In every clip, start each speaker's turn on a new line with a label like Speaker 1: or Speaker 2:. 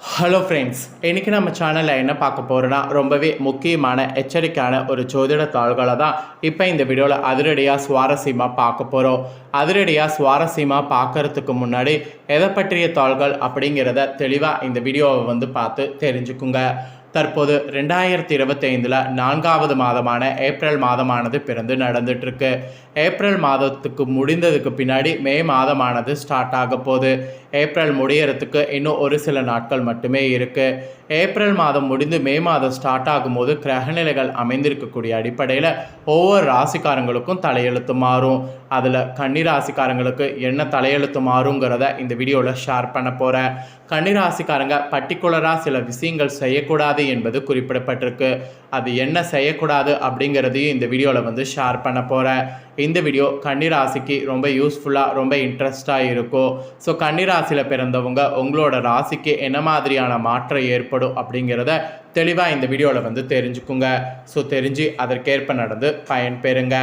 Speaker 1: Hello friends இன்றைக்கி நம்ம சேனலில் என்ன பார்க்க போகிறோன்னா ரொம்பவே முக்கியமான எச்சரிக்கையான ஒரு ஜோதிட தாள்களை தான் இப்போ இந்த வீடியோவில் அதிரடியாக சுவாரஸ்யமாக பார்க்க போகிறோம் அதிரடியாக சுவாரஸ்யமாக பார்க்கறதுக்கு முன்னாடி எதை பற்றிய தாள்கள் அப்படிங்கிறத தெளிவாக இந்த வீடியோவை வந்து பார்த்து தெரிஞ்சுக்குங்க. தற்போது ரெண்டாயிரத்தி இருபத்தைந்தில் நான்காவது மாதமான ஏப்ரல் மாதமானது பிறந்து நடந்துட்டுருக்கு. ஏப்ரல் மாதத்துக்கு முடிந்ததுக்கு பின்னாடி மே மாதமானது ஸ்டார்ட் ஆக போகுது. ஏப்ரல் முடியறதுக்கு இன்னும் ஒரு சில நாட்கள் மட்டுமே இருக்குது ஏப்ரல் மாதம் முடிந்து மே மாதம் ஸ்டார்ட் ஆகும்போது கிரகநிலைகள் அமைந்திருக்கக்கூடிய அடிப்படையில் ஒவ்வொரு ராசிக்காரங்களுக்கும் தலையெழுத்து மாறும். அதில் கன்னி ராசிக்காரங்களுக்கு என்ன தலையெழுத்து மாறுங்கிறத இந்த வீடியோவில் ஷேர் பண்ண போகிறேன் கன்னி ராசிக்காரங்க பர்டிகுலராக சில விஷயங்கள் செய்யக்கூடாது என்பது குறிப்பிடப்பட்டிருக்கு. அது என்ன செய்யக்கூடாது அப்படிங்கிறதையும் இந்த வீடியோவில் வந்து ஷேர் பண்ண போகிறேன் இந்த வீடியோ கன்னிராசிக்கு ரொம்ப யூஸ்ஃபுல்லாக ரொம்ப இன்ட்ரெஸ்டாக இருக்கும் ஸோ கன்னிராசியில் பிறந்தவங்க உங்களோட ராசிக்கு என்ன மாதிரியான மாற்றம் ஏற்படும் அப்படிங்கிறத தெளிவாக இந்த வீடியோவில் வந்து தெரிஞ்சுக்குங்க. ஸோ தெரிஞ்சு அதற்கேற்ப நடந்து பயன்பெறுங்க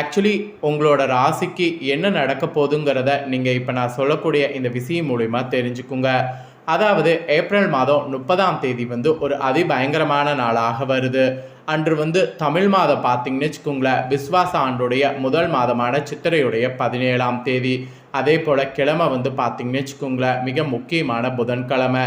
Speaker 1: ஆக்சுவலி உங்களோட ராசிக்கு என்ன நடக்க போகுதுங்கிறத நீங்கள் இப்போ நான் சொல்லக்கூடிய இந்த விஷயம் மூலிமா தெரிஞ்சுக்குங்க. அதாவது ஏப்ரல் மாதம் முப்பதாம் தேதி வந்து ஒரு அதிபயங்கரமான நாளாக வருது. அன்று வந்து தமிழ் மாதம் பார்த்தீங்கன்னு வச்சுக்கோங்களேன். விஸ்வாச ஆண்டுடைய முதல் மாதமான சித்திரையுடைய பதினேழாம் தேதி. அதே போல் கிழமை வந்து பார்த்தீங்கன்னு வச்சுக்கோங்களேன் மிக முக்கியமான புதன்கிழமை.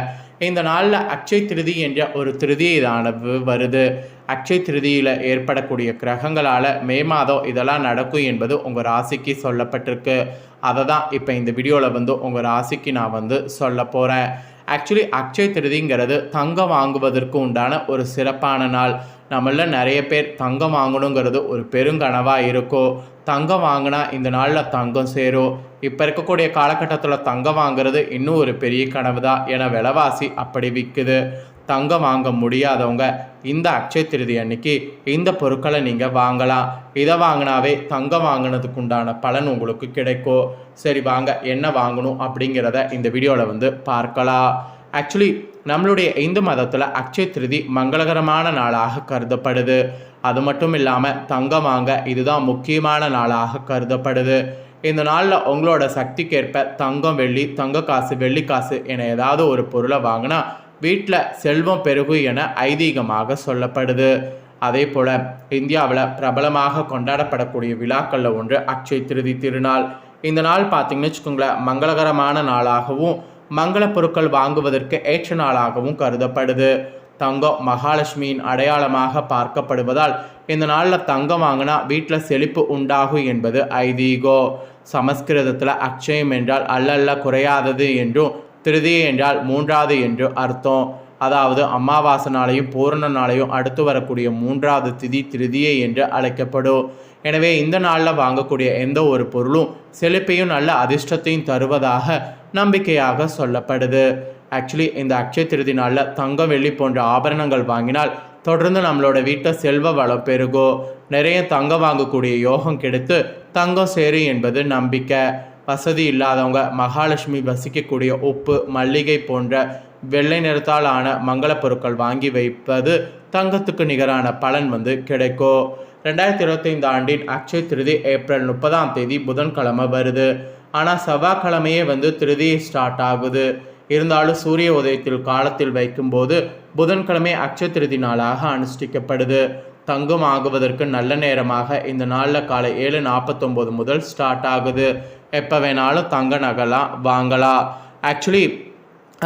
Speaker 1: இந்த நாளில் அக்ஷய் திருதி என்ற ஒரு திருதியானது வருது. அக்ஷய் திருதியில் ஏற்படக்கூடிய கிரகங்களால் மே மாதம் இதெல்லாம் நடக்கும் என்பது உங்கள் ராசிக்கு சொல்லப்பட்டிருக்கு. அதை தான் இப்போ இந்த வீடியோவில் வந்து உங்கள் ராசிக்கு நான் வந்து சொல்ல போகிறேன் ஆக்சுவலி அக்ஷய திருதிங்கிறது தங்கம் வாங்குவதற்கு உண்டான ஒரு சிறப்பான நாள். நம்மள நிறைய பேர் தங்கம் வாங்கணுங்கிறது ஒரு பெருங்கனவாக இருக்கும் தங்கம் வாங்கினா இந்த நாளில் தங்கம் சேரும் இப்போ இருக்கக்கூடிய காலகட்டத்தில் தங்கம் வாங்குறது இன்னும் ஒரு பெரிய கனவு தான் ஏன்னா விலைவாசி அப்படி விற்குது தங்கம் வாங்க முடியாதவங்க. இந்த அக்ஷய திருதி அன்னைக்கு இந்த பொருட்களை நீங்கள் வாங்கலாம். இதை வாங்கினாவே தங்கம் வாங்கினதுக்கு உண்டான பலன் உங்களுக்கு கிடைக்கும். சரி வாங்க என்ன வாங்கணும் அப்படிங்கிறத இந்த வீடியோவில் வந்து பார்க்கலாம். ஆக்சுவலி நம்மளுடைய இந்து மதத்தில் அக்ஷய திருதி மங்களகரமான நாளாக கருதப்படுது. அது மட்டும் இல்லாமல் தங்கம் வாங்க இதுதான் முக்கியமான நாளாக கருதப்படுது. இந்த நாளில் உங்களோட சக்திக்கேற்ப தங்கம் வெள்ளி தங்க காசு வெள்ளி காசு என ஏதாவது ஒரு பொருளை வாங்கினா வீட்டில் செல்வம் பெருகு என ஐதீகமாக சொல்லப்படுது. அதே போல் இந்தியாவில் பிரபலமாக கொண்டாடப்படக்கூடிய விழாக்களில் ஒன்று அக்ஷய திருதி திருநாள். இந்த நாள் பார்த்தீங்கன்னு வச்சுக்கோங்களேன் மங்களகரமான நாளாகவும் மங்கள பொருட்கள் வாங்குவதற்கு ஏற்ற நாளாகவும் கருதப்படுது. தங்கம் மகாலட்சுமியின் அடையாளமாக பார்க்கப்படுவதால் இந்த நாளில் தங்கம் வாங்கினா வீட்டில் செழிப்பு உண்டாகும் என்பது ஐதீகோ. சமஸ்கிருதத்தில் அக்ஷயம் என்றால் அல்லல்ல குறையாதது என்றும் திருதியை என்றால் மூன்றாவது என்று அர்த்தம். அதாவது அமாவாசை நாளையும் பூரண நாளையும் அடுத்து வரக்கூடிய மூன்றாவது திதி திருதியை என்று அழைக்கப்படும். எனவே இந்த நாளில் வாங்கக்கூடிய எந்த ஒரு பொருளும் செழிப்பையும் நல்ல அதிர்ஷ்டத்தையும் தருவதாக நம்பிக்கையாக சொல்லப்படுது. ஆக்சுவலி இந்த அக்ஷய திருதி நாளில் தங்கம் வெள்ளி போன்ற ஆபரணங்கள் வாங்கினால் தொடர்ந்து நம்மளோட வீட்டை செல்வ வளம் பெருகும். நிறைய தங்கம் வாங்கக்கூடிய யோகம் கிடைத்து தங்கம் சேரும் என்பது நம்பிக்கை. வசதி இல்லாதவங்க மகாலட்சுமி வசிக்கக்கூடிய உப்பு மல்லிகை போன்ற வெள்ளை நிறத்தால் ஆன மங்கள பொருட்கள் வாங்கி வைப்பது தங்கத்துக்கு நிகரான பலன் வந்து கிடைக்கும். ரெண்டாயிரத்தி இருபத்தைந்து ஆண்டின் அக்ஷய திருதி ஏப்ரல் முப்பதாம் தேதி புதன்கிழமை வருது. ஆனால் செவ்வாய்க்கிழமையே வந்து திருதி ஸ்டார்ட் ஆகுது. இருந்தாலும் சூரிய உதயத்தில் காலத்தில் வைக்கும்போது புதன்கிழமை அக்ஷய திருதி நாளாக அனுஷ்டிக்கப்படுது. தங்கம் ஆகுவதற்கு நல்ல நேரமாக இந்த நாளில் காலை ஏழு நாற்பத்தொம்போது முதல் ஸ்டார்ட் ஆகுது. எப்போ வேணாலும் தங்க நகலாம் வாங்கலாம். ஆக்சுவலி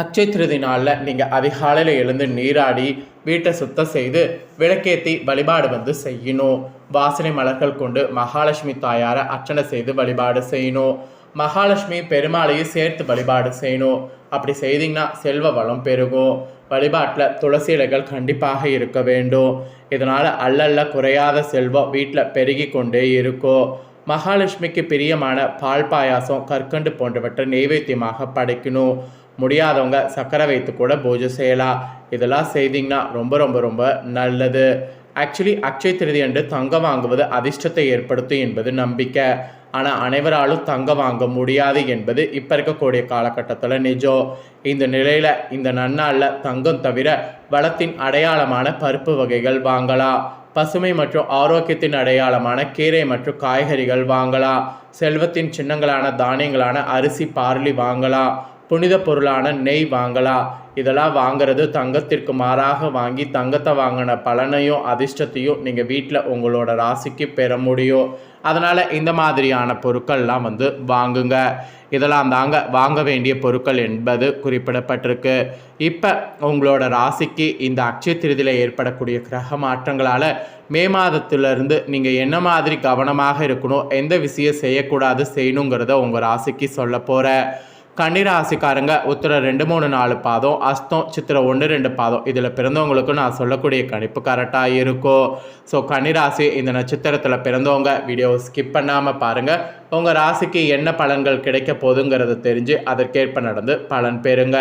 Speaker 1: அக்ஷய திருதி நாளில் நீங்கள் அதிகாலையில் எழுந்து நீராடி வீட்டை சுத்தம் செய்து விளக்கேற்றி வழிபாடு வந்து செய்யணும். வாசனை மலர்கள் கொண்டு மகாலட்சுமி தாயாரை அர்ச்சனை செய்து வழிபாடு செய்யணும். மகாலட்சுமி பெருமாளையும் சேர்த்து வழிபாடு செய்யணும். அப்படி செய்தீங்கன்னா செல்வ வளம் பெருகும். வழிபாட்டில் துளசி இலைகள் கண்டிப்பாக இருக்க வேண்டும். இதனால் அல்லல்ல குறையாத செல்வம் வீட்டில் பெருகி கொண்டே இருக்கும். மகாலட்சுமிக்கு பிரியமான பால் பாயாசம் கற்கண்டு போன்றவற்றை நெய்வேத்தியமாக படைக்கணும். முடியாதவங்க சக்கரை வைத்து கூட பூஜை செய்யலாம். இதெல்லாம் செய்திங்கன்னா ரொம்ப ரொம்ப ரொம்ப நல்லது. ஆக்சுவலி அக்ஷய திருதி அன்று தங்கம் வாங்குவது அதிர்ஷ்டத்தை ஏற்படுத்தும் என்பது நம்பிக்கை. ஆனால் அனைவராலும் தங்கம் வாங்க முடியாது என்பது இப்போ இருக்கக்கூடிய காலகட்டத்தில் நிஜம். இந்த நிலையில் இந்த நன்னாளில் தங்கம் தவிர வளத்தின் அடையாளமான பருப்பு வகைகள் வாங்கலாம். பசுமை மற்றும் ஆரோக்கியத்தின் அடையாளமான கீரை மற்றும் காய்கறிகள் வாங்கலாம். செல்வத்தின் சின்னங்களான தானியங்களான அரிசி பார்லி வாங்கலாம். புனித பொருளான நெய் வாங்கலாம் இதெல்லாம் வாங்கிறது தங்கத்திற்கு மாறாக வாங்கி தங்கத்தை வாங்கின பலனையும் அதிர்ஷ்டத்தையும் நீங்கள் வீட்டில் உங்களோட ராசிக்கு பெற முடியும் அதனால் இந்த மாதிரியான பொருட்கள்லாம் வந்து வாங்குங்க. இதெல்லாம் தாங்க வாங்க வேண்டிய பொருட்கள் என்பது குறிப்பிடப்பட்டிருக்கு. இப்போ உங்களோட ராசிக்கு இந்த அக்ஷய திருதியில் ஏற்படக்கூடிய கிரக மாற்றங்களால் மே மாதத்திலிருந்து நீங்கள் என்ன மாதிரி கவனமாக இருக்கணும் எந்த விஷயம் செய்யக்கூடாது செய்யணுங்கிறத உங்கள் ராசிக்கு சொல்ல போகிற கன்னிராசிக்காரங்க உத்தர ரெண்டு மூணு நாலு பாதம் அஸ்தம் சித்திர ஒன்று ரெண்டு பாதம். இதில் பிறந்தவங்களுக்கு நான் சொல்லக்கூடிய கணிப்பு கரெக்டாக இருக்கும் ஸோ கன்னிராசி இந்த நட்சத்திரத்தில் பிறந்தவங்க வீடியோ ஸ்கிப் பண்ணாமல் பாருங்கள் உங்கள் ராசிக்கு என்ன பலன்கள் கிடைக்க போதுங்கிறத தெரிஞ்சு அதற்கேற்ப நடந்து பலன் பெறுங்க.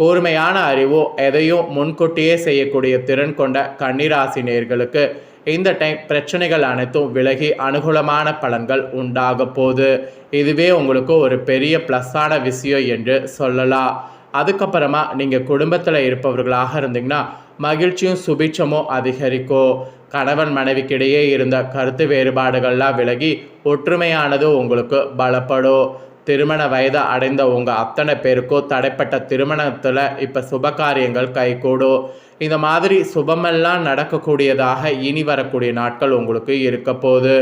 Speaker 1: கூர்மையான அறிவோ எதையும் முன்கூட்டியே செய்யக்கூடிய திறன் கொண்ட கன்னிராசி நேர்களுக்கு இந்த டைம் பிரச்சனைகள் அனைத்தும் விலகி அனுகூலமான பலன்கள் உண்டாக போகுது. இதுவே உங்களுக்கு ஒரு பெரிய ப்ளஸ்ஸான விஷயம் என்று சொல்லலாம். அதுக்கப்புறமா நீங்கள் குடும்பத்தில் இருப்பவர்களாக இருந்தீங்கன்னா மகிழ்ச்சியும் சுபிட்சமும் அதிகரிக்கும். கணவன் மனைவிக்கிடையே இருந்த கருத்து வேறுபாடுகள்லாம் விலகி ஒற்றுமையானது உங்களுக்கு பலப்படும். திருமண வயது அடைந்த உங்கள் அத்தனை பேருக்கும் தடைப்பட்ட திருமணத்தில் இப்போ சுபகாரியங்கள் கைகூடும் இந்த மாதிரி சுபமெல்லாம் நடக்கக்கூடியதாக இனி வரக்கூடிய நாட்கள் உங்களுக்கு இருக்க போகுது.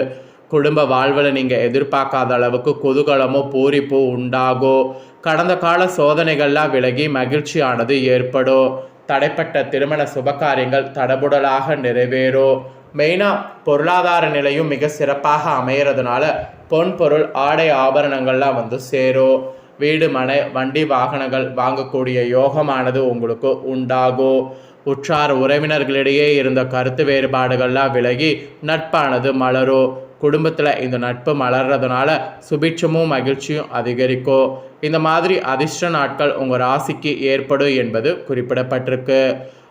Speaker 1: குடும்ப வாழ்வில் நீங்கள் எதிர்பார்க்காத அளவுக்கு குதூகலமோ பூரிப்போ உண்டாகும் கடந்த கால சோதனைகள்லாம் விலகி மகிழ்ச்சியானது ஏற்படும். தடைப்பட்ட திருமண சுபகாரியங்கள் தடபுடலாக நிறைவேறும் மெயினாக பொருளாதார நிலையும் மிக சிறப்பாக அமையிறதுனால பொன் பொருள் ஆடை ஆபரணங்கள்லாம் வந்து சேரும் வீடு மனை வண்டி வாகனங்கள் வாங்கக்கூடிய யோகமானது உங்களுக்கு உண்டாகும் உற்றார் உறவினர்களிடையே இருந்த கருத்து வேறுபாடுகள்லாம் விலகி நட்பானது மலரும் குடும்பத்தில் இந்த நட்பு மலர்றதுனால சுபிட்சமும் மகிழ்ச்சியும் அதிகரிக்கும் இந்த மாதிரி அதிர்ஷ்ட நாட்கள் உங்கள் ராசிக்கு ஏற்படும் என்பது குறிப்பிடப்பட்டிருக்கு.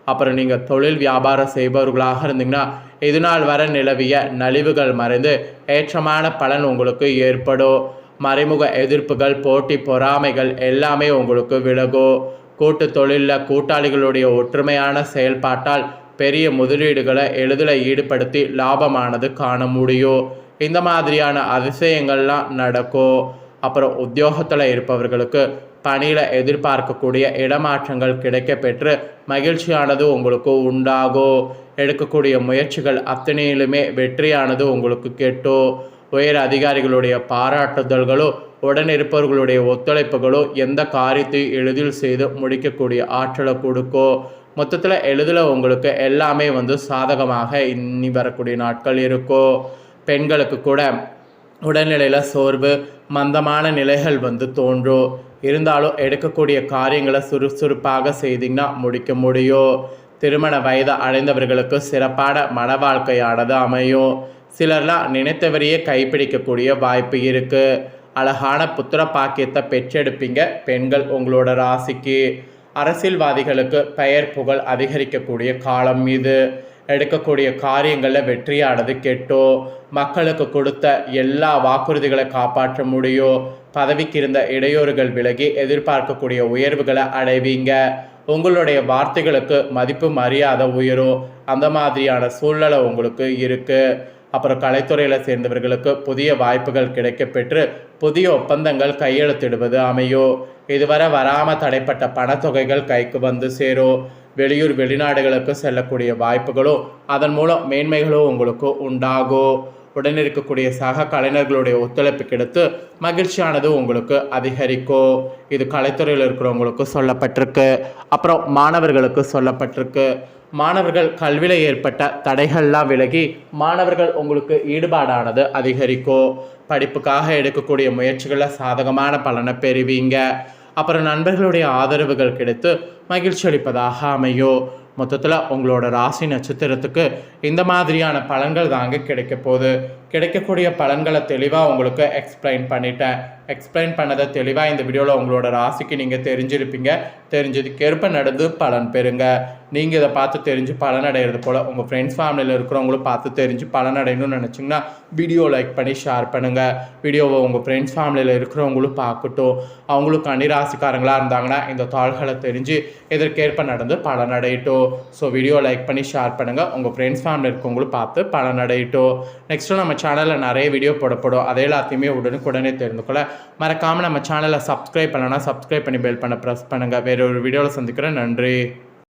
Speaker 1: அப்புறம் நீங்கள் தொழில் வியாபாரம் செய்பவர்களாக இருந்தீங்கன்னா இது நாள் வர நிலவிய நலிவுகள் மறைந்து ஏற்றமான பலன் உங்களுக்கு ஏற்படும். மறைமுக எதிர்ப்புகள் போட்டி பொறாமைகள் எல்லாமே உங்களுக்கு விலகும் கூட்டு தொழிலில் கூட்டாளிகளுடைய ஒற்றுமையான செயல்பாட்டால் பெரிய முதலீடுகளை எளிதில் ஈடுபடுத்தி லாபமானது காண முடியும் இந்த மாதிரியான அதிசயங்கள்லாம் நடக்கும் அப்புறம் உத்தியோகத்தில் இருப்பவர்களுக்கு பணியில் எதிர்பார்க்கக்கூடிய இடமாற்றங்கள் கிடைக்க பெற்று மகிழ்ச்சியானது உங்களுக்கு உண்டாகும் எடுக்கக்கூடிய முயற்சிகள் அத்தனையிலுமே வெற்றியானது உங்களுக்கு கெட்டும் உயர் அதிகாரிகளுடைய பாராட்டுதல்களோ உடனிருப்பவர்களுடைய ஒத்துழைப்புகளோ எந்த காரியத்தையும் எளிதில் செய்து முடிக்கக்கூடிய ஆற்றலை கொடுக்கும் மொத்தத்தில் எளிதில் உங்களுக்கு எல்லாமே வந்து சாதகமாக இன்னி வரக்கூடிய நாட்கள் இருக்கும் பெண்களுக்கு கூட உடல்நிலையில் சோர்வு மந்தமான நிலைகள் வந்து தோன்றும் இருந்தாலும் எடுக்கக்கூடிய காரியங்களை சுறுசுறுப்பாக செய்திங்கன்னா முடிக்க முடியும். திருமண வயது அடைந்தவர்களுக்கு சிறப்பான மன வாழ்க்கையானது அமையும். சிலர்லாம் நினைத்தவரையே கைப்பிடிக்கக்கூடிய வாய்ப்பு இருக்குது அழகான புத்திர பாக்கியத்தை பெற்றெடுப்பீங்க. பெண்கள் உங்களோட ராசிக்கு. அரசியல்வாதிகளுக்கு பெயர் புகழ் அதிகரிக்கக்கூடிய காலம் இது. எடுக்கக்கூடிய காரியங்களில் வெற்றியானது கெட்டோ மக்களுக்கு கொடுத்த எல்லா வாக்குறுதிகளை காப்பாற்ற முடியும். பதவிக்கு இருந்த இடையூறுகள் விலகி எதிர்பார்க்கக்கூடிய உயர்வுகளை அடைவீங்க. உங்களுடைய வார்த்தைகளுக்கு மதிப்பு மரியாதை உயரும். அந்த மாதிரியான சூழ்நிலை உங்களுக்கு இருக்குது அப்புறம் கலைத்துறையில் சேர்ந்தவர்களுக்கு புதிய வாய்ப்புகள் கிடைக்கப்பெற்று புதிய ஒப்பந்தங்கள் கையெழுத்திடுவது அமையும் இதுவரை வராமல் தடைப்பட்ட பணத்தொகைகள் கைக்கு வந்து சேரும் வெளியூர் வெளிநாடுகளுக்கு செல்லக்கூடிய வாய்ப்புகளும் அதன் மூலம் மேன்மைகளும் உங்களுக்கு உண்டாகும் உடன் இருக்கக்கூடிய சக கலைஞர்களுடைய ஒத்துழைப்பு கிடைத்து மகிழ்ச்சியானது உங்களுக்கு அதிகரிக்கும் இது கலைத்துறையில் இருக்கிறவங்களுக்கு சொல்லப்பட்டிருக்கு. அப்புறம் மாணவர்களுக்கு சொல்லப்பட்டிருக்கு. மாணவர்கள் கல்வியில் ஏற்பட்ட தடைகள்லாம் விலகி மாணவர்கள் உங்களுக்கு ஈடுபாடானது அதிகரிக்கும் படிப்புக்காக எடுக்கக்கூடிய முயற்சிகளில் சாதகமான பலனை பெறுவீங்க. அப்புறம் நண்பர்களுடைய ஆதரவுகள் கிடைத்து மகிழ்ச்சி அளிப்பதாக அமையும் மொத்தத்தில் உங்களோட ராசி நட்சத்திரத்துக்கு இந்த மாதிரியான பலன்கள் தாங்க கிடைக்க போகுது. கிடைக்கக்கூடிய பலன்களை தெளிவாக உங்களுக்கு எக்ஸ்பிளைன் பண்ணிட்டேன். எக்ஸ்பிளைன் பண்ணதை தெளிவாக இந்த வீடியோவில் உங்களோட ராசிக்கு நீங்கள் தெரிஞ்சிருப்பீங்க. தெரிஞ்சதுக்கேற்ப நடந்து பலன் பெறுங்க. நீங்கள் இதை பார்த்து தெரிஞ்சு பலனடைகிறது போல் உங்கள் ஃப்ரெண்ட்ஸ் ஃபேமிலியில் இருக்கிறவங்களும் பார்த்து தெரிஞ்சு பலனடையணும்னு நினச்சிங்கன்னா வீடியோ லைக் பண்ணி ஷேர் பண்ணுங்கள் வீடியோவை உங்கள் ஃப்ரெண்ட்ஸ் ஃபேமிலியில் இருக்கிறவங்களும் பார்க்கட்டும். அவங்களும் கன்னிராசிக்காரங்களாக இருந்தாங்கன்னா இந்த தாள்களை தெரிஞ்சு இதற்கேற்ப நடந்து பலனடையட்டும் ஸோ வீடியோ லைக் பண்ணி ஷேர் பண்ணுங்கள் உங்கள் ஃப்ரெண்ட்ஸ் ஃபேமிலியில் இருக்கவங்களும் பார்த்து பலனடையட்டும் நெக்ஸ்ட்டு நம்ம சேனலில் நிறைய வீடியோ போடப்படும். அதை எல்லாத்தையுமே உடனுக்குடனே தெரிந்து கொள்ள மறக்காமல் நம்ம சேனலை சப்ஸ்கிரைப் பண்ணலன்னா சப்ஸ்கிரைப் பண்ணி பெல் பண்ண ப்ரெஸ் பண்ணுங்கள் வேறு ஒரு வீடியோவில் சந்திக்கிறேன். நன்றி.